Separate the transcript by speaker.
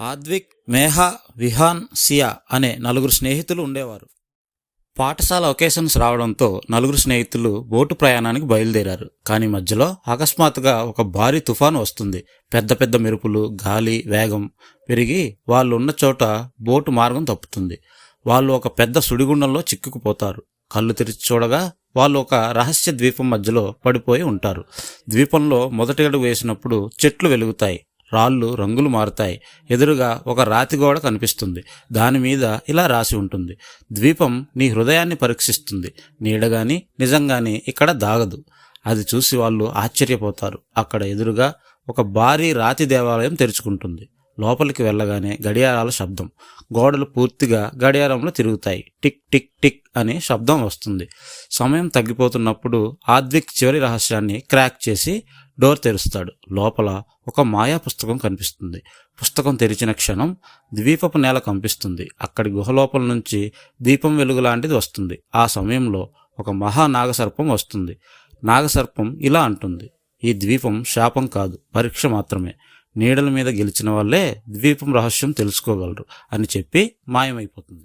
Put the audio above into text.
Speaker 1: ఆద్విక్ మేహా విహాన్ సియా అనే నలుగురు స్నేహితులు ఉండేవారు. పాఠశాల ఒకేషన్స్ రావడంతో నలుగురు స్నేహితులు బోటు ప్రయాణానికి బయలుదేరారు. కానీ మధ్యలో అకస్మాత్తుగా ఒక భారీ తుఫాను వస్తుంది. పెద్ద పెద్ద మెరుపులు గాలి వేగం పెరిగి వాళ్ళు ఉన్న చోట బోటు మార్గం తప్పుతుంది. వాళ్ళు ఒక పెద్ద సుడిగుండంలో చిక్కుకుపోతారు. కళ్ళు తెరిచి చూడగా వాళ్ళు ఒక రహస్య ద్వీపం మధ్యలో పడిపోయి ఉంటారు. ద్వీపంలో మొదటి అడుగు వేసినప్పుడు చెట్లు వెలుగుతాయి. రాళ్ళు రంగులు మారుతాయి. ఎదురుగా ఒక రాతి గోడ కనిపిస్తుంది. దాని మీద ఇలా రాసి ఉంటుంది. ద్వీపం నీ హృదయాన్ని పరీక్షిస్తుంది. నీడగాని నిజంగాని ఇక్కడ దాగదు. అది చూసి వాళ్ళు ఆశ్చర్యపోతారు. అక్కడ ఎదురుగా ఒక భారీ రాతి దేవాలయం తెరుచుకుంటుంది. లోపలికి వెళ్ళగానే గడియారాల శబ్దం. గోడలు పూర్తిగా గడియారంలో తిరుగుతాయి. టిక్ టిక్ టిక్ అనే శబ్దం వస్తుంది. సమయం తగ్గిపోతున్నప్పుడు ఆద్విక్ చివరి రహస్యాన్ని క్రాక్ చేసి డోర్ తెరుస్తాడు. లోపల ఒక మాయా పుస్తకం కనిపిస్తుంది. పుస్తకం తెరిచిన క్షణం ద్వీపపు నేల కంపిస్తుంది. అక్కడి గుహలోపల నుంచి దీపం వెలుగు లాంటిది వస్తుంది. ఆ సమయంలో ఒక మహా నాగసర్పం వస్తుంది. నాగసర్పం ఇలా అంటుంది. ఈ ద్వీపం శాపం కాదు పరీక్ష మాత్రమే. నీడల మీద గెలిచిన వాళ్ళే ద్వీపం రహస్యం తెలుసుకోగలరు అని చెప్పి మాయమైపోతుంది.